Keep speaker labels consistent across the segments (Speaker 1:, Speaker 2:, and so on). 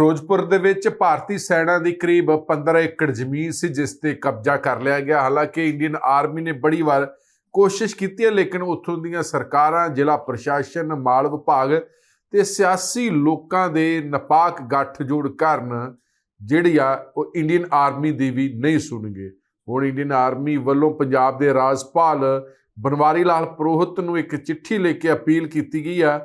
Speaker 1: ਫਿਰੋਜ਼ਪੁਰ ਦੇ ਵਿੱਚ ਭਾਰਤੀ ਸੈਨਾ ਦੀ ਕਰੀਬ 15 ਏਕੜ ਜ਼ਮੀਨ ਸੀ, ਜਿਸ ਤੇ ਕਬਜ਼ਾ ਕਰ ਲਿਆ ਗਿਆ। ਹਾਲਾਂਕਿ ਇੰਡੀਅਨ ਆਰਮੀ ਨੇ ਬੜੀ ਵਾਰ ਕੋਸ਼ਿਸ਼ ਕੀਤੀ ਹੈ, ਲੇਕਿਨ ਉੱਥੋਂ ਦੀਆਂ ਸਰਕਾਰਾਂ, ਜ਼ਿਲ੍ਹਾ ਪ੍ਰਸ਼ਾਸਨ, ਮਾਲ ਵਿਭਾਗ ਤੇ ਸਿਆਸੀ ਲੋਕਾਂ ਦੇ ਨਪਾਕ ਗੱਠਜੋੜ ਕਾਰਨ ਜਿਹੜੀ ਆ, ਉਹ ਇੰਡੀਅਨ ਆਰਮੀ ਦੀ ਵੀ ਨਹੀਂ ਸੁਣਗੇ ਹੁਣ ਇੰਡੀਅਨ ਆਰਮੀ ਵੱਲੋਂ ਪੰਜਾਬ ਦੇ ਰਾਜਪਾਲ ਬਨਵਾਰੀ ਲਾਲ ਪ੍ਰੋਹਿਤ ਨੂੰ ਇੱਕ ਚਿੱਠੀ ਲਿਖ ਕੇ ਅਪੀਲ ਕੀਤੀ ਗਈ ਆ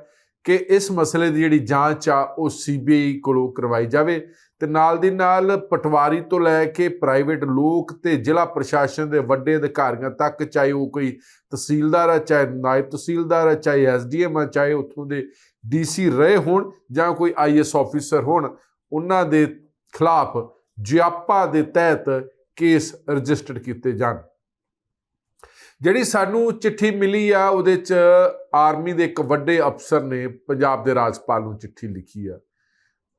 Speaker 1: ਕਿ ਇਸ ਮਸਲੇ ਦੀ ਜਿਹੜੀ ਜਾਂਚ ਆ ਉਹ ਸੀਬੀਆਈ ਕੋਲੋਂ ਕਰਵਾਈ ਜਾਵੇ ਤੇ ਨਾਲ ਦੀ ਨਾਲ ਪਟਵਾਰੀ ਤੋਂ ਲੈ ਕੇ ਪ੍ਰਾਈਵੇਟ ਲੋਕ ਤੇ ਜ਼ਿਲ੍ਹਾ ਪ੍ਰਸ਼ਾਸਨ ਦੇ ਵੱਡੇ ਅਧਿਕਾਰੀਆਂ ਤੱਕ, ਚਾਹੇ ਉਹ ਕੋਈ ਤਹਿਸੀਲਦਾਰ ਆ, ਚਾਹੇ ਨਾਇਬ ਤਹਿਸੀਲਦਾਰ ਆ, ਚਾਹੇ ਐਸਡੀਐਮ ਆ, ਚਾਹੇ ਉੱਥੋਂ ਦੇ ਡੀਸੀ ਰਹੇ ਹੋਣ ਜਾਂ ਕੋਈ ਆਈਐਸ ਆਫੀਸਰ ਹੋਣ, ਉਹਨਾਂ ਦੇ ਖਿਲਾਫ ਜਿਆਪਾ ਦੇ ਤਹਿਤ ਕੇਸ ਰਜਿਸਟਰਡ ਕੀਤੇ ਜਾਣ। ਜਿਹੜੀ ਸਾਨੂੰ ਚਿੱਠੀ ਮਿਲੀ ਆ, ਉਹਦੇ ਚ ਆਰਮੀ ਦੇ ਇੱਕ ਵੱਡੇ ਅਫਸਰ ਨੇ ਪੰਜਾਬ ਦੇ ਰਾਜਪਾਲ ਨੂੰ ਚਿੱਠੀ ਲਿਖੀ ਆ।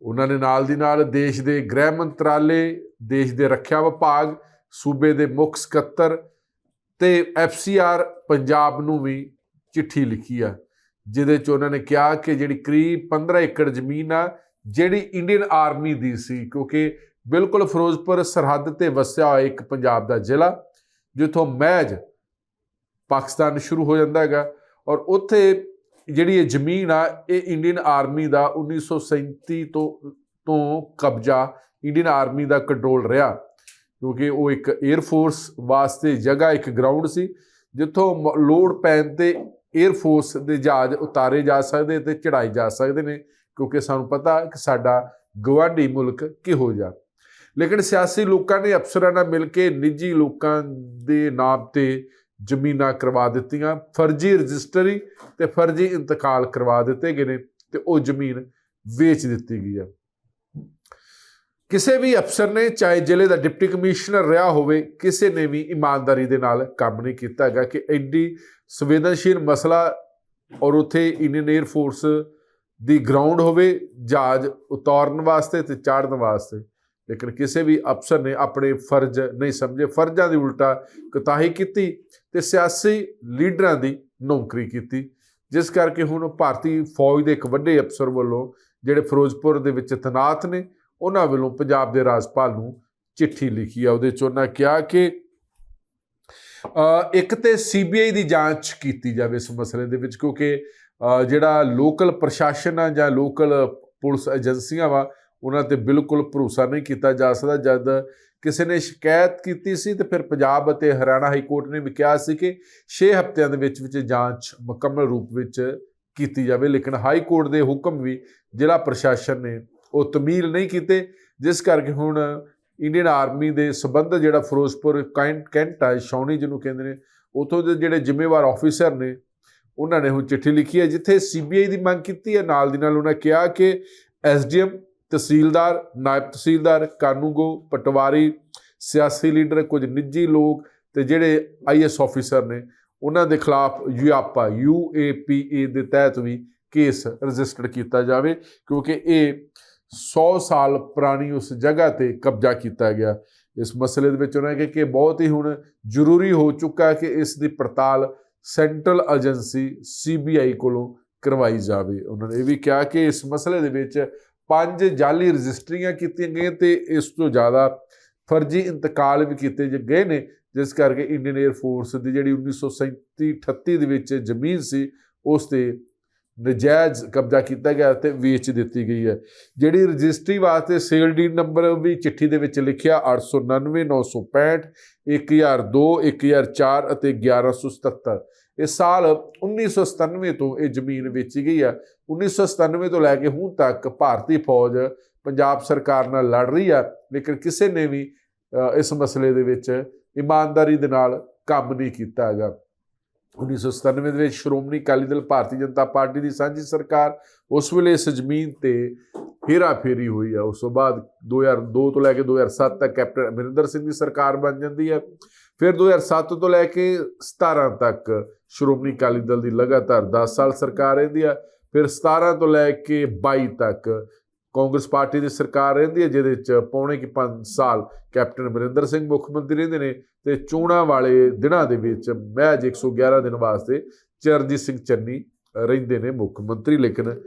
Speaker 1: ਉਹਨਾਂ ਨੇ ਨਾਲ ਦੀ ਨਾਲ ਦੇਸ਼ ਦੇ ਗ੍ਰਹਿ ਮੰਤਰਾਲੇ, ਦੇਸ਼ ਦੇ ਰੱਖਿਆ ਵਿਭਾਗ, ਸੂਬੇ ਦੇ ਮੁੱਖ ਸਕੱਤਰ ਤੇ ਐਫਸੀਆਰ ਪੰਜਾਬ ਨੂੰ ਵੀ ਚਿੱਠੀ ਲਿਖੀ ਆ, ਜਿਹਦੇ ਚ ਉਹਨਾਂ ਨੇ ਕਿਹਾ ਕਿ ਜਿਹੜੀ ਕਰੀਬ 15 ਏਕੜ ਜ਼ਮੀਨ ਆ, ਜਿਹੜੀ ਇੰਡੀਅਨ ਆਰਮੀ ਦੀ ਸੀ, ਕਿਉਂਕਿ ਬਿਲਕੁਲ ਫਿਰੋਜ਼ਪੁਰ ਸਰਹੱਦ ਤੇ ਵਸਿਆ ਹੋਇਆ ਇੱਕ ਪੰਜਾਬ ਦਾ ਜ਼ਿਲ੍ਹਾ, ਜਿੱਥੋਂ ਮਹਿਜ ਪਾਕਿਸਤਾਨ ਸ਼ੁਰੂ ਹੋ ਜਾਂਦਾ ਹੈਗਾ ਔਰ ਉੱਥੇ ਜਿਹੜੀ ਇਹ ਜ਼ਮੀਨ ਆ, ਇਹ ਇੰਡੀਅਨ ਆਰਮੀ ਦਾ 1937 ਤੋਂ ਤੋਂ ਕਬਜ਼ਾ ਇੰਡੀਅਨ ਆਰਮੀ ਦਾ ਕੰਟਰੋਲ ਰਿਹਾ ਕਿਉਂਕਿ ਉਹ ਇੱਕ 에ਅਰ ਫੋਰਸ ਵਾਸਤੇ ਜਗ੍ਹਾ, ਇੱਕ ਗਰਾਊਂਡ ਸੀ, ਜਿੱਥੋਂ ਮ- ਲੋੜ ਪੈਣ ਤੇ 에ਅਰ ਫੋਰਸ ਦੇ ਜਹਾਜ਼ ਉਤਾਰੇ ਜਾ ਸਕਦੇ ਤੇ ਚੜਾਏ ਜਾ ਸਕਦੇ ਨੇ ਕਿਉਂਕਿ ਸਾਨੂੰ ਪਤਾ ਕਿ ਸਾਡਾ ਗਵਾਂਢੀ ਮੁਲਕ ਕਿਹੋ ਜਿਹਾ। ਲੇਕਿਨ ਸਿਆਸੀ ਲੋਕਾਂ ਨੇ ਅਫਸਰਾਂ ਨਾਲ ਮਿਲ ਕੇ ਨਿੱਜੀ ਲੋਕਾਂ ਦੇ ਨਾਮ ਤੇ ਜ਼ਮੀਨਾਂ ਕਰਵਾ ਦਿੱਤੀਆਂ, ਫਰਜ਼ੀ ਰਜਿਸਟਰੀ ਤੇ ਫਰਜ਼ੀ ਇੰਤਕਾਲ ਕਰਵਾ ਦਿੱਤੇ ਗਏ ਨੇ ਤੇ ਉਹ ਜ਼ਮੀਨ ਵੇਚ ਦਿੱਤੀ ਗਈ ਹੈ ਕਿਸੇ ਵੀ ਅਫਸਰ ਨੇ, ਚਾਹੇ ਜ਼ਿਲ੍ਹੇ ਦਾ ਡਿਪਟੀ ਕਮਿਸ਼ਨਰ ਰਿਹਾ ਹੋਵੇ, ਕਿਸੇ ਨੇ ਵੀ ਇਮਾਨਦਾਰੀ ਦੇ ਨਾਲ ਕੰਮ ਨਹੀਂ ਕੀਤਾ ਹੈਗਾ ਕਿ ਐਡੀ ਸੰਵੇਦਨਸ਼ੀਲ ਮਸਲਾ ਔਰ ਉਥੇ ਇੰਡੀਅਨ 에ਅਰ ਫੋਰਸ ਦੀ ਗਰਾਊਂਡ ਹੋਵੇ, ਜਹਾਜ਼ ਉਤਾਰਨ ਵਾਸਤੇ ਤੇ ਚਾੜਨ ਵਾਸਤੇ। ਲੇਕਿਨ ਕਿਸੇ ਵੀ ਅਫਸਰ ਨੇ ਆਪਣੇ ਫਰਜ਼ ਨਹੀਂ ਸਮਝੇ ਫਰਜ਼ਾਂ ਦੀ ਉਲਟਾ ਕੁਤਾਹੀ ਕੀਤੀ ਤੇ ਸਿਆਸੀ ਲੀਡਰਾਂ ਦੀ ਨੌਕਰੀ ਕੀਤੀ। ਜਿਸ ਕਰਕੇ ਹੁਣ ਭਾਰਤੀ ਫੌਜ ਦੇ ਇੱਕ ਵੱਡੇ ਅਫਸਰ ਵੱਲੋਂ ਜਿਹੜੇ ਫਿਰੋਜ਼ਪੁਰ ਦੇ ਵਿੱਚ ਤਨਾਤ ਨੇ ਉਹਨਾਂ ਵੱਲੋਂ ਪੰਜਾਬ ਦੇ ਰਾਜਪਾਲ ਨੂੰ ਚਿੱਠੀ ਲਿਖੀ ਆ। ਉਹਦੇ ਚ ਉਹਨਾਂ ਕਿਹਾ ਕਿ ਅ, ਇੱਕ ਤੇ ਸੀਬੀਆਈ ਦੀ ਜਾਂਚ ਕੀਤੀ ਜਾਵੇ ਇਸ ਮਸਲੇ ਦੇ ਵਿੱਚ ਕਿਉਂਕਿ ਜਿਹੜਾ ਲੋਕਲ ਪ੍ਰਸ਼ਾਸਨ ਆ ਜਾਂ ਲੋਕਲ ਪੁਲਿਸ ਏਜੰਸੀਆਂ ਵਾ ਉਹਨਾਂ ਤੇ ਬਿਲਕੁਲ ਭਰੋਸਾ ਨਹੀਂ ਕੀਤਾ ਜਾ ਸਕਦਾ। ਜਦ ਕਿਸੇ ਨੇ ਸ਼ਿਕਾਇਤ ਕੀਤੀ ਸੀ ਤੇ ਫਿਰ ਪੰਜਾਬ ਅਤੇ ਹਰਿਆਣਾ ਹਾਈ ਕੋਰਟ ਨੇ ਵੀ ਕਿਹਾ ਸੀ ਕਿ 6 ਹਫ਼ਤਿਆਂ ਦੇ ਵਿੱਚ ਵਿੱਚ ਜਾਂਚ ਮੁਕੰਮਲ ਰੂਪ ਵਿੱਚ ਕੀਤੀ ਜਾਵੇ। ਲੇਕਿਨ ਹਾਈ ਕੋਰਟ ਦੇ ਹੁਕਮ ਵੀ ਜ਼ਿਲ੍ਹਾ ਪ੍ਰਸ਼ਾਸਨ ਨੇ ਉਹ ਤਮੀਲ ਨਹੀਂ ਕੀਤੇ, ਜਿਸ ਕਰਕੇ ਹੁਣ ਇੰਡੀਅਨ ਆਰਮੀ ਦੇ ਸਬੰਧ ਜਿਹੜਾ ਫਿਰੋਜ਼ਪੁਰ ਕੈਂਟ ਹੈ ਸ਼ੌਣੀ ਜਿਹਨੂੰ ਕਹਿੰਦੇ ਨੇ, ਉਥੋਂ ਦੇ ਜਿਹੜੇ ਜ਼ਿੰਮੇਵਾਰ ਆਫੀਸਰ ਨੇ, ਉਹਨਾਂ ਨੇ ਹੁਣ ਚਿੱਠੀ ਲਿਖੀ ਹੈ, ਜਿੱਥੇ ਸੀਬੀਆਈ ਦੀ ਮੰਗ ਕੀਤੀ ਹੈ। ਨਾਲ ਦੀ ਨਾਲ ਉਹਨਾਂ ਕਿਹਾ ਕਿ ਐਸਡੀਐਮ ਤਹਿਸੀਲਦਾਰ, ਨਾਇਬ ਤਹਿਸੀਲਦਾਰ, ਕਾਨੂੰਗੋ, ਪਟਵਾਰੀ, ਸਿਆਸੀ ਲੀਡਰ, ਕੁਝ ਨਿੱਜੀ ਲੋਕ ਤੇ ਜਿਹੜੇ ਆਈਐਸ ਆਫੀਸਰ ਨੇ, ਉਹਨਾਂ ਦੇ ਖਿਲਾਫ ਯੂਆਪਾ ਯੂਏਪੀਏ ਦੇ ਤਹਿਤ ਵੀ ਕੇਸ ਰਜਿਸਟਰ ਕੀਤਾ ਜਾਵੇ, ਕਿਉਂਕਿ ਇਹ 100 ਸਾਲ ਪੁਰਾਣੀ ਉਸ ਜਗ੍ਹਾ ਤੇ ਕਬਜ਼ਾ ਕੀਤਾ ਗਿਆ। ਇਸ ਮਸਲੇ ਦੇ ਵਿੱਚ ਉਹਨਾਂ ਨੇ ਕਿਹਾ ਕਿ ਬਹੁਤ ਹੀ ਹੁਣ ਜ਼ਰੂਰੀ ਹੋ ਚੁੱਕਾ ਹੈ ਕਿ ਇਸ ਦੀ ਪੜਤਾਲ ਸੈਂਟਰਲ ਏਜੰਸੀ ਸੀਬੀਆਈ ਕੋਲੋਂ ਕਰਵਾਈ ਜਾਵੇ। ਉਹਨਾਂ ਨੇ ਇਹ ਵੀ ਕਿਹਾ ਕਿ ਇਸ ਮਸਲੇ ਦੇ ਵਿੱਚ ਪੰਜ ਜਾਲੀ ਰਜਿਸਟਰੀਆਂ ਕੀਤੀਆਂ ਗਈਆਂ ਤੇ ਇਸ ਤੋਂ ਜ਼ਿਆਦਾ ਫਰਜ਼ੀ ਇੰਤਕਾਲ ਵੀ ਕੀਤੇ ਗਏ ਨੇ, ਜਿਸ ਕਰਕੇ ਇੰਡੀਅਨ 에ਅਰ ਫੋਰਸ ਦੀ ਜਿਹੜੀ 1937 38 ਦੇ ਵਿੱਚ ਜ਼ਮੀਨ ਸੀ, ਉਸ ਤੇ ਨਜਾਇਜ਼ ਕਬਜ਼ਾ ਕੀਤਾ ਗਿਆ ਤੇ ਵੇਚ ਦਿੱਤੀ ਗਈ ਹੈ। ਜਿਹੜੀ ਰਜਿਸਟਰੀ ਵਾਸਤੇ ਸੇਲ ਡੀਡ ਨੰਬਰ ਵੀ ਚਿੱਠੀ ਦੇ ਵਿੱਚ ਲਿਖਿਆ 899 965 1002 1004 ਅਤੇ 1177 ਇਹ ਸਾਲ 1997 ਤੋਂ ਇਹ ਜ਼ਮੀਨ ਵੇਚੀ ਗਈ ਹੈ 1997 ਤੋਂ ਲੈ ਕੇ ਹੁਣ ਤੱਕ ਭਾਰਤੀ ਫੌਜ ਪੰਜਾਬ ਸਰਕਾਰ ਨਾਲ ਲੜ ਰਹੀ ਆ, ਲੇਕਿਨ ਕਿਸੇ ਨੇ ਵੀ ਇਸ ਮਸਲੇ ਦੇ ਵਿੱਚ ਇਮਾਨਦਾਰੀ ਦੇ ਨਾਲ ਕੰਮ ਨਹੀਂ ਕੀਤਾ ਹੈਗਾ। 1997 ਦੇ ਵਿੱਚ ਸ਼੍ਰੋਮਣੀ ਅਕਾਲੀ ਦਲ ਭਾਰਤੀ ਜਨਤਾ ਪਾਰਟੀ ਦੀ ਸਾਂਝੀ ਸਰਕਾਰ ਉਸ ਵੇਲੇ ਇਸ ਜ਼ਮੀਨ ਤੇ ਹੇਰਾ ਫੇਰੀ ਹੋਈ ਆ। ਉਸ ਤੋਂ ਬਾਅਦ 2002 ਤੋਂ ਲੈ ਕੇ 2007 ਤੱਕ ਕੈਪਟਨ ਅਮਰਿੰਦਰ ਸਿੰਘ ਦੀ ਸਰਕਾਰ ਬਣ ਜਾਂਦੀ ਹੈ ਫਿਰ 2007 ਤੋਂ ਲੈ ਕੇ 17 ਤੱਕ ਸ਼੍ਰੋਮਣੀ ਅਕਾਲੀ ਦਲ ਦੀ ਲਗਾਤਾਰ 10 ਸਾਲ ਸਰਕਾਰ ਰਹਿੰਦੀ ਆ। ਫਿਰ 17 ਤੋਂ ਲੈ ਕੇ 22 ਤੱਕ ਕਾਂਗਰਸ ਪਾਰਟੀ ਦੀ ਸਰਕਾਰ ਰਹਿੰਦੀ ਹੈ ਜਿਹਦੇ ਚ ਪੌਣੇ ਕਿ 5 ਸਾਲ ਕੈਪਟਨ ਅਮਰਿੰਦਰ ਸਿੰਘ ਮੁੱਖ ਮੰਤਰੀ ਰਹਿੰਦੇ ਨੇ ਤੇ ਚੋਣਾਂ ਵਾਲੇ ਦਿਨਾਂ ਦੇ ਵਿੱਚ ਮਹਿਜ 111 ਦਿਨ ਵਾਸਤੇ ਚਰਨਜੀਤ ਸਿੰਘ ਚੰਨੀ ਰਹਿੰਦੇ ਨੇ ਮੁੱਖ ਮੰਤਰੀ। ਲੇਕਿਨ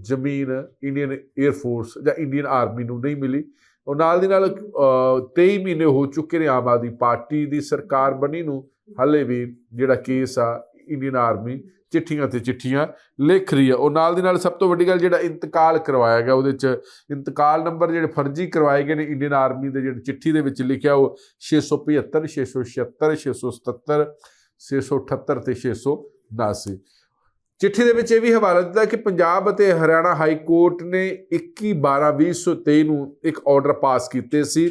Speaker 1: ਜ਼ਮੀਨ ਇੰਡੀਅਨ 에ਅਰ ਫੋਰਸ ਜਾਂ ਇੰਡੀਅਨ ਆਰਮੀ ਨੂੰ ਨਹੀਂ ਮਿਲੀ। ਉਹ ਨਾਲ ਦੀ ਨਾਲ ਅਹ, 23 ਮਹੀਨੇ ਹੋ ਚੁੱਕੇ ਨੇ ਆਮ ਆਦਮੀ ਪਾਰਟੀ ਦੀ ਸਰਕਾਰ ਬਣੀ ਨੂੰ ਹਲੇ ਵੀ ਜਿਹੜਾ ਕੇਸ ਆ ਇੰਡੀਅਨ ਆਰਮੀ ਚਿੱਠੀਆਂ ਤੇ ਚਿੱਠੀਆਂ ਲਿਖ ਰਹੀ ਆ। ਉਹ ਨਾਲ ਦੀ ਨਾਲ ਸਭ ਤੋਂ ਵੱਡੀ ਗੱਲ ਜਿਹੜਾ ਇੰਤਕਾਲ ਕਰਵਾਇਆ ਗਿਆ ਉਹਦੇ ਚ ਇੰਤਕਾਲ ਨੰਬਰ ਜਿਹੜੇ ਫਰਜ਼ੀ ਕਰਵਾਏ ਗਏ ਨੇ ਇੰਡੀਅਨ ਆਰਮੀ ਦੇ ਜਿਹੜੇ ਚਿੱਠੀ ਦੇ ਵਿੱਚ ਲਿਖਿਆ ਉਹ 675 676 677 678 ਤੇ 679 ਚਿੱਠੀ ਦੇ ਵਿੱਚ ਇਹ ਵੀ ਹਵਾਲਾ ਦਿੱਤਾ ਕਿ ਪੰਜਾਬ ਅਤੇ ਹਰਿਆਣਾ ਹਾਈ ਕੋਰਟ ਨੇ 21 12 2023 ਨੂੰ ਇੱਕ ਆਰਡਰ ਪਾਸ ਕੀਤੇ ਸੀ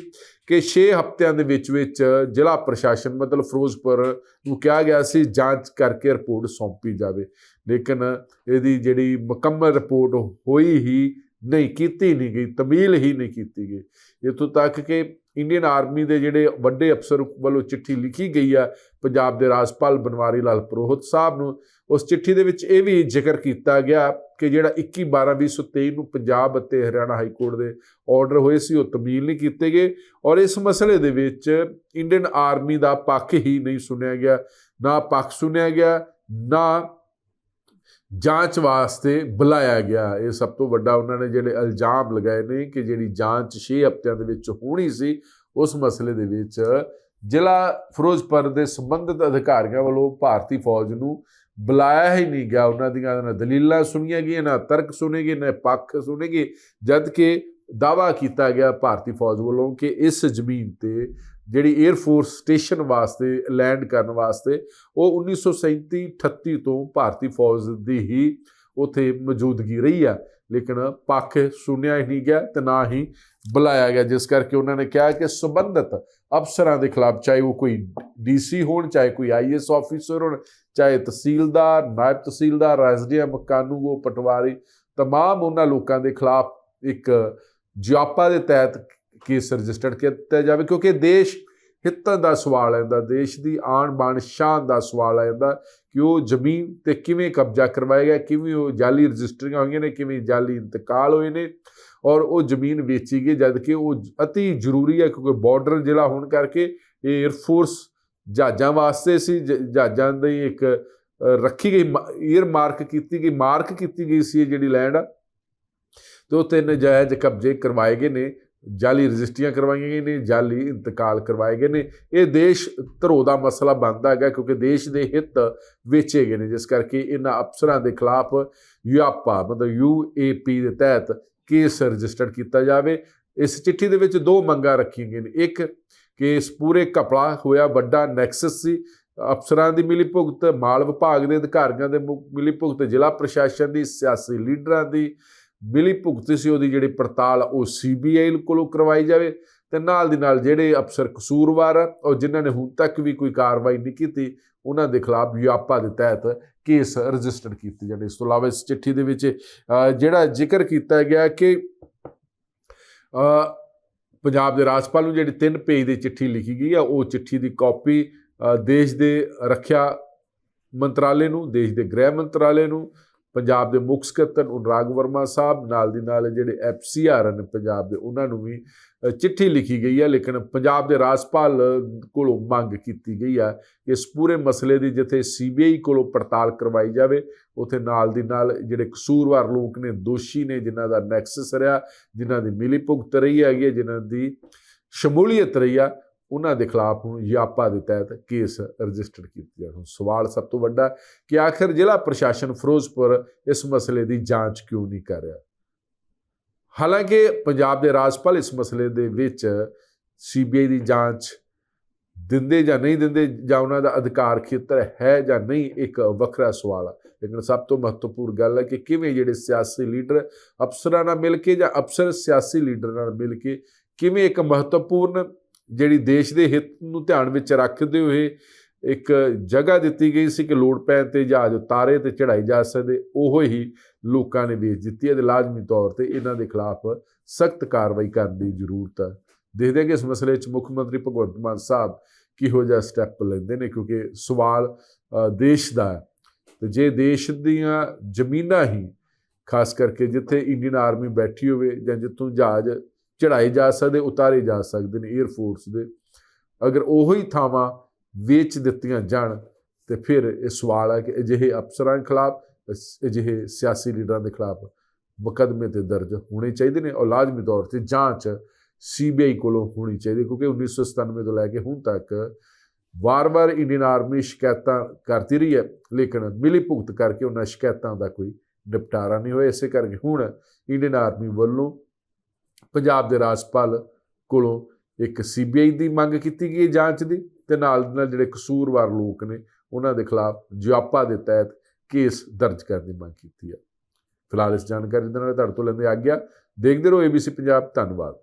Speaker 1: ਕਿ 6 ਹਫ਼ਤਿਆਂ ਦੇ ਵਿੱਚ ਵਿੱਚ ਜ਼ਿਲ੍ਹਾ ਪ੍ਰਸ਼ਾਸਨ ਮਤਲਬ ਫਿਰੋਜ਼ਪੁਰ ਨੂੰ ਕਿਹਾ ਗਿਆ ਸੀ ਜਾਂਚ ਕਰਕੇ ਰਿਪੋਰਟ ਸੌਂਪੀ ਜਾਵੇ। ਲੇਕਿਨ ਇਹਦੀ ਜਿਹੜੀ ਮੁਕੰਮਲ ਰਿਪੋਰਟ ਹੋਈ ਹੀ ਨਹੀਂ, ਕੀਤੀ ਨਹੀਂ ਗਈ, ਤਮੀਲ ਹੀ ਨਹੀਂ ਕੀਤੀ ਗਈ। ਇੱਥੋਂ ਤੱਕ ਕਿ ਇੰਡੀਅਨ ਆਰਮੀ ਦੇ ਜਿਹੜੇ ਵੱਡੇ ਅਫਸਰ ਵੱਲੋਂ ਚਿੱਠੀ ਲਿਖੀ ਗਈ ਆ, ਪੰਜਾਬ ਦੇ ਰਾਜਪਾਲ ਬਨਵਾਰੀ ਲਾਲ ਪ੍ਰੋਹਿਤ ਸਾਹਿਬ ਨੂੰ ਉਸ ਚਿੱਠੀ ਦੇ ਵਿੱਚ ਇਹ ਵੀ ਜ਼ਿਕਰ ਕੀਤਾ ਗਿਆ ਕਿ ਜਿਹੜਾ 21 12 2023 ਨੂੰ ਪੰਜਾਬ ਅਤੇ ਹਰਿਆਣਾ ਹਾਈ ਕੋਰਟ ਦੇ ਆਰਡਰ ਹੋਏ ਸੀ, ਉਹ ਤਬਦੀਲ ਨਹੀਂ ਕੀਤੇ ਗਏ ਔਰ ਇਸ ਮਸਲੇ ਦੇ ਵਿੱਚ ਇੰਡੀਅਨ ਆਰਮੀ ਦਾ ਪੱਖ ਹੀ ਨਹੀਂ ਸੁਣਿਆ ਗਿਆ, ਨਾ ਪੱਖ ਸੁਣਿਆ ਗਿਆ, ਨਾ ਜਾਂਚ ਵਾਸਤੇ ਬੁਲਾਇਆ ਗਿਆ। ਇਹ ਸਭ ਤੋਂ ਵੱਡਾ ਉਹਨਾਂ ਨੇ ਜਿਹੜੇ ਇਲਜ਼ਾਮ ਲਗਾਏ ਨੇ ਕਿ ਜਿਹੜੀ ਜਾਂਚ 6 ਹਫ਼ਤਿਆਂ ਦੇ ਵਿੱਚ ਹੋਣੀ ਸੀ, ਉਸ ਮਸਲੇ ਦੇ ਵਿੱਚ ਜ਼ਿਲ੍ਹਾ ਫਿਰੋਜ਼ਪੁਰ ਦੇ ਸੰਬੰਧਿਤ ਅਧਿਕਾਰੀਆਂ ਵੱਲੋਂ ਭਾਰਤੀ ਫੌਜ ਨੂੰ ਬੁਲਾਇਆ ਹੀ ਨਹੀਂ ਗਿਆ ਉਹਨਾਂ ਦੀਆਂ ਨਾ ਦਲੀਲਾਂ ਸੁਣੀਆਂ ਗਈਆਂ, ਨਾ ਤਰਕ ਸੁਣੇ ਗਏ, ਨਾ ਪੱਖ ਸੁਣੇ ਗਏ, ਜਦ ਕਿ ਦਾਵਾ ਕੀਤਾ ਗਿਆ ਭਾਰਤੀ ਫੌਜ ਵੱਲੋਂ ਕਿ ਇਸ ਜ਼ਮੀਨ ਤੇ ਜਿਹੜੀ 에ਅਰ ਫੋਰਸ ਸਟੇਸ਼ਨ ਵਾਸਤੇ ਲੈਂਡ ਕਰਨ ਵਾਸਤੇ, ਉਹ 1937 38 ਤੋਂ ਭਾਰਤੀ ਫੌਜ ਦੀ ਹੀ ਉਥੇ ਮੌਜੂਦਗੀ ਰਹੀ ਆ। ਲੇਕਿਨ ਪੱਖ ਸੁਣਿਆ ਹੀ ਨਹੀਂ ਗਿਆ ਤੇ ਨਾ ਹੀ ਬੁਲਾਇਆ ਗਿਆ ਜਿਸ ਕਰਕੇ ਉਹਨਾਂ ਨੇ ਕਿਹਾ ਕਿ ਸੰਬੰਧਿਤ ਅਫਸਰਾਂ ਦੇ ਖਿਲਾਫ ਚਾਹੇ ਉਹ ਕੋਈ ਡੀਸੀ ਹੋਣ ਚਾਹੇ ਕੋਈ ਆਈਐਸ ਆਫੀਸਰ ਹੋਣ ਚਾਹੇ ਤਹਿਸੀਲਦਾਰ ਨਾਇਬ ਤਹਿਸੀਲਦਾਰ ਐਸਡੀਐਮ ਕਾਨੂੰਗੋ ਪਟਵਾਰੀ तमाम ਉਹਨਾਂ ਲੋਕਾਂ ਦੇ ਖਿਲਾਫ ਇੱਕ ਜਿਆਪਾ ਦੇ ਤਹਿਤ ਕੇਸ ਰਜਿਸਟਰਡ ਕੀਤਾ ਜਾਵੇ ਕਿਉਂਕਿ ਦੇਸ਼ ਹਿੱਤਾਂ ਦਾ ਸਵਾਲ ਆਉਂਦਾ ਦੇਸ਼ ਦੀ ਆਣ ਬਾਣ ਸ਼ਾਨ ਦਾ ਸਵਾਲ ਆਉਂਦਾ ਕਿ ਉਹ ਜ਼ਮੀਨ ਤੇ ਕਿਵੇਂ ਕਬਜ਼ਾ ਕਰਵਾਇਆ ਗਿਆ, ਕਿਵੇਂ ਉਹ ਜਾਲੀ ਰਜਿਸਟਰੀਆਂ ਹੋਈਆਂ ਨੇ, ਕਿਵੇਂ ਜਾਲੀ ਇੰਤਕਾਲ ਹੋਏ ਨੇ ਔਰ ਉਹ ਜ਼ਮੀਨ ਵੇਚੀ ਗਈ, ਜਦ ਕਿ ਉਹ ਅਤੀ ਜ਼ਰੂਰੀ ਹੈ ਕਿਉਂਕਿ ਬਾਰਡਰ ਜ਼ਿਲ੍ਹਾ ਹੋਣ ਕਰਕੇ ਇਹ 에ਅਰ ਫੋਰਸ ਜਹਾਜ਼ਾਂ ਵਾਸਤੇ ਸੀ ਜਹਾਜ਼ਾਂ ਦੀ ਇੱਕ ਰੱਖੀ ਗਈ ਈਅਰ ਮਾਰਕ ਕੀਤੀ ਗਈ ਮਾਰਕ ਕੀਤੀ ਗਈ ਸੀ ਇਹ ਜਿਹੜੀ ਲੈਂਡ ਆ। ਉਹ ਤਿੰਨ ਜਾਇਜ਼ ਕਬਜ਼ੇ ਕਰਵਾਏ ਗਏ ਨੇ। ਜਾਲੀ ਰਜਿਸਟਰੀਆਂ ਕਰਵਾਈਆਂ ਗਈਆਂ ਨੇ, ਜਾਲੀ ਇੰਤਕਾਲ ਕਰਵਾਏ ਗਏ ਨੇ। ਇਹ ਦੇਸ਼ ਧਰੋ ਦਾ ਮਸਲਾ ਬਣਦਾ ਹੈਗਾ ਕਿਉਂਕਿ ਦੇਸ਼ ਦੇ ਹਿੱਤ ਵੇਚੇ ਗਏ ਨੇ, ਜਿਸ ਕਰਕੇ ਇਹਨਾਂ ਅਫਸਰਾਂ ਦੇ ਖਿਲਾਫ ਯੂਆਪਾ ਮਤਲਬ ਯੂਏਪੀ ਦੇ ਤਹਿਤ ਕੇਸ ਰਜਿਸਟਰਡ ਕੀਤਾ ਜਾਵੇ। ਇਸ ਚਿੱਠੀ ਦੇ ਵਿੱਚ ਦੋ ਮੰਗਾਂ ਰੱਖੀਆਂ ਗਈਆਂ ਨੇ। ਇੱਕ ਕਿ ਇਸ ਪੂਰੇ ਘਪਲਾ ਹੋਇਆ, ਵੱਡਾ ਨੈਕਸਸ ਸੀ। ਅਫਸਰਾਂ ਦੀ ਮਿਲੀ ਭੁਗਤ ਮਾਲ ਵਿਭਾਗ ਦੇ ਅਧਿਕਾਰੀਆਂ ਦੇ ਮੁ- ਮਿਲੀ ਭੁਗਤ ਜ਼ਿਲ੍ਹਾ ਪ੍ਰਸ਼ਾਸਨ ਦੀ, ਸਿਆਸੀ ਲੀਡਰਾਂ ਦੀ ਮਿਲੀ ਭੁਗਤ ਸੀ ਉਹਦੀ ਜਿਹੜੀ ਪੜਤਾਲ ਆ, ਉਹ ਸੀਬੀਆਈ ਕੋਲੋਂ ਕਰਵਾਈ ਜਾਵੇ ਤੇ ਨਾਲ ਦੀ ਨਾਲ ਜਿਹੜੇ ਅਫਸਰ ਕਸੂਰਵਾਰ ਆ ਔਰ ਜਿਨ੍ਹਾਂ ਨੇ ਹੁਣ ਤੱਕ ਵੀ ਕੋਈ ਕਾਰਵਾਈ ਨਹੀਂ ਕੀਤੀ ਉਹਨਾਂ ਦੇ ਖਿਲਾਫ ਯਾਪਾ ਦੇ ਤਹਿਤ ਕੇਸ ਰਜਿਸਟਰ ਕੀਤੇ ਜਾਣ। ਇਸ ਤੋਂ ਇਲਾਵਾ ਇਸ ਚਿੱਠੀ ਦੇ ਵਿੱਚ ਜਿਹੜਾ ਜ਼ਿਕਰ ਕੀਤਾ ਗਿਆ ਕਿ ਪੰਜਾਬ ਦੇ ਰਾਜਪਾਲ ਨੂੰ ਜਿਹੜੀ ਤਿੰਨ ਪੇਜ ਦੀ ਚਿੱਠੀ ਲਿਖੀ ਗਈ ਆ ਉਹ ਚਿੱਠੀ ਦੀ ਕਾਪੀ ਦੇਸ਼ ਦੇ ਰੱਖਿਆ ਮੰਤਰਾਲੇ ਨੂੰ ਦੇਸ਼ ਦੇ ਗ੍ਰਹਿ ਮੰਤਰਾਲੇ ਨੂੰ ਪੰਜਾਬ ਦੇ ਮੁੱਖ ਸਕੱਤਰ ਅਨੁਰਾਗ ਵਰਮਾ ਸਾਹਿਬ ਨਾਲ ਦੀ ਨਾਲ ਜਿਹੜੇ ਐਫਸੀਆਰ ਨੇ ਪੰਜਾਬ ਦੇ ਉਹਨਾਂ ਨੂੰ ਵੀ ਚਿੱਠੀ ਲਿਖੀ ਗਈ ਹੈ ਲੇਕਿਨ ਪੰਜਾਬ ਦੇ ਰਾਜਪਾਲ ਕੋਲੋਂ ਮੰਗ ਕੀਤੀ ਗਈ ਹੈ ਇਸ ਪੂਰੇ ਮਸਲੇ ਦੀ ਜਿੱਥੇ ਸੀਬੀਆਈ ਕੋਲੋਂ ਪੜਤਾਲ ਕਰਵਾਈ ਜਾਵੇ ਉਥੇ ਨਾਲ ਦੀ ਨਾਲ ਜਿਹੜੇ ਕਸੂਰਵਾਰ ਲੋਕ ਨੇ ਦੋਸ਼ੀ ਨੇ ਜਿਨ੍ਹਾਂ ਦਾ ਨੈਕਸਸ ਰਿਹਾ ਜਿਨ੍ਹਾਂ ਦੀ ਮਿਲੀ ਭੁਗਤ ਰਹੀ ਹੈਗੀ ਹੈ, ਜਿਨ੍ਹਾਂ ਦੀ ਸ਼ਮੂਲੀਅਤ ਰਹੀ ਆ ਉਹਨਾਂ ਦੇ ਖਿਲਾਫ ਹੁਣ ਯਾਪਾ ਦੇ ਤਹਿਤ ਕੇਸ ਰਜਿਸਟਰ ਕੀਤਾ ਜਾਵੇ ਹੁਣ ਸਵਾਲ ਸਭ ਤੋਂ ਵੱਡਾ ਕਿ ਆਖਿਰ ਜ਼ਿਲ੍ਹਾ ਪ੍ਰਸ਼ਾਸਨ ਫਿਰੋਜ਼ਪੁਰ ਇਸ ਮਸਲੇ ਦੀ ਜਾਂਚ ਕਿਉਂ ਨਹੀਂ ਕਰ ਰਿਹਾ? ਹਾਲਾਂਕਿ ਪੰਜਾਬ ਦੇ ਰਾਜਪਾਲ ਇਸ ਮਸਲੇ ਦੇ ਵਿੱਚ ਸੀਬੀਆਈ ਦੀ ਜਾਂਚ ਦਿੰਦੇ ਜਾਂ ਨਹੀਂ ਦਿੰਦੇ ਜਾਂ ਉਹਨਾਂ ਦਾ ਅਧਿਕਾਰ ਖੇਤਰ ਹੈ ਜਾਂ ਨਹੀਂ, ਇੱਕ ਵੱਖਰਾ ਸਵਾਲ ਆ। ਲੇਕਿਨ ਸਭ ਤੋਂ ਮਹੱਤਵਪੂਰਨ ਗੱਲ ਹੈ ਕਿ ਕਿਵੇਂ ਜਿਹੜੇ ਸਿਆਸੀ ਲੀਡਰ ਅਫਸਰਾਂ ਨਾਲ ਮਿਲ ਕੇ ਜਾਂ ਅਫਸਰ ਸਿਆਸੀ ਲੀਡਰ ਨਾਲ ਮਿਲ ਕੇ ਕਿਵੇਂ ਇੱਕ ਮਹੱਤਵਪੂਰਨ ਜਿਹੜੀ ਦੇਸ਼ ਦੇ ਹਿੱਤ ਨੂੰ ਧਿਆਨ ਵਿੱਚ ਰੱਖਦੇ ਹੋਏ ਇੱਕ ਜਗ੍ਹਾ ਦਿੱਤੀ ਗਈ ਸੀ ਕਿ ਲੋੜ ਪੈਣ ਤੇ ਜਹਾਜ਼ ਉਤਾਰੇ ਤੇ ਚੜਾਈ ਜਾ ਸਕਦੇ ਉਹੋ ਹੀ ਲੋਕਾਂ ਨੇ ਵੇਚ ਦਿੱਤੀ ਹੈ ਤੇ ਲਾਜ਼ਮੀ ਤੌਰ ਤੇ ਇਹਨਾਂ ਦੇ ਖਿਲਾਫ ਸਖਤ ਕਾਰਵਾਈ ਕਰਨ ਦੀ ਜ਼ਰੂਰਤ ਹੈ। ਦੇਖਦੇ ਹਾਂ ਕਿ ਇਸ ਮਸਲੇ 'ਚ ਮੁੱਖ ਮੰਤਰੀ ਭਗਵੰਤ ਮਾਨ ਸਾਹਿਬ ਕਿਹੋ ਜਿਹਾ ਸਟੈਪ ਲੈਂਦੇ ਨੇ, ਕਿਉਂਕਿ ਸਵਾਲ ਦੇਸ਼ ਦਾ ਹੈ। ਤੇ ਜੇ ਦੇਸ਼ ਦੀਆਂ ਜ਼ਮੀਨਾਂ ਹੀ, ਖਾਸ ਕਰਕੇ ਜਿੱਥੇ ਇੰਡੀਅਨ ਆਰਮੀ ਬੈਠੀ ਹੋਵੇ ਜਾਂ ਜਿੱਥੋਂ ਜਹਾਜ਼ ਚੜਾਏ ਜਾ ਸਕਦੇ, ਉਤਾਰੇ ਜਾ ਸਕਦੇ ਨੇ 에ਅਰ ਫੋਰਸ ਦੇ। ਅਗਰ ਉਹੀ ਥਾਵਾਂ ਵੇਚ ਦਿੱਤੀਆਂ ਜਾਣ, ਤੇ ਫਿਰ ਇਹ ਸਵਾਲ ਹੈ ਕਿ ਅਜਿਹੇ ਅਫਸਰਾਂ ਖਿਲਾਫ, ਅਜਿਹੇ ਸਿਆਸੀ ਲੀਡਰਾਂ ਦੇ ਖਿਲਾਫ ਮੁਕੱਦਮੇ ਤੇ ਦਰਜ ਹੋਣੇ ਚਾਹੀਦੇ ਨੇ ਔਰ ਲਾਜ਼ਮੀ ਤੌਰ ਤੇ ਜਾਂਚ ਸੀਬੀਆਈ ਕੋਲੋਂ ਹੋਣੀ ਚਾਹੀਦੀ ਹੈ ਕਿਉਂਕਿ 1997 ਤੋਂ ਲੈ ਕੇ ਹੁਣ ਤੱਕ ਵਾਰ-ਵਾਰ ਇੰਡੀਅਨ ਆਰਮੀ ਸ਼ਿਕਾਇਤਾਂ ਕਰਦੀ ਰਹੀ ਹੈ, ਲੇਕਿਨ ਮਿਲੀ ਭੁਗਤ ਕਰਕੇ ਉਹਨਾਂ ਸ਼ਿਕਾਇਤਾਂ ਦਾ ਕੋਈ ਨਿਪਟਾਰਾ ਨਹੀਂ ਹੋਇਆ। ਇਸੇ ਕਰਕੇ ਹੁਣ ਇੰਡੀਅਨ ਆਰਮੀ ਵੱਲੋਂ ਪੰਜਾਬ ਦੇ ਰਾਜਪਾਲ ਕੋਲੋਂ ਇੱਕ ਸੀਬੀਆਈ ਦੀ ਮੰਗ ਕੀਤੀ ਗਈ ਹੈ ਜਾਂਚ ਦੀ ਤੇ ਨਾਲ ਦੀ ਨਾਲ ਜਿਹੜੇ ਕਸੂਰਵਾਰ ਲੋਕ ਨੇ, ਉਹਨਾਂ ਦੇ ਖਿਲਾਫ ਜਿਆਪਾ ਦੇ ਤਹਿਤ ਕੇਸ ਦਰਜ ਕਰਨ ਦੀ ਮੰਗ ਕੀਤੀ ਹੈ। ਫਿਲਹਾਲ ਇਸ ਜਾਣਕਾਰੀ ਦੇ ਨਾਲ ਤੁਹਾਡੇ ਤੋਂ ਲੈਂਦੇ ਆ ਗਿਆ ਦੇਖਦੇ ਰਹੋ ABC ਪੰਜਾਬ, ਧੰਨਵਾਦ।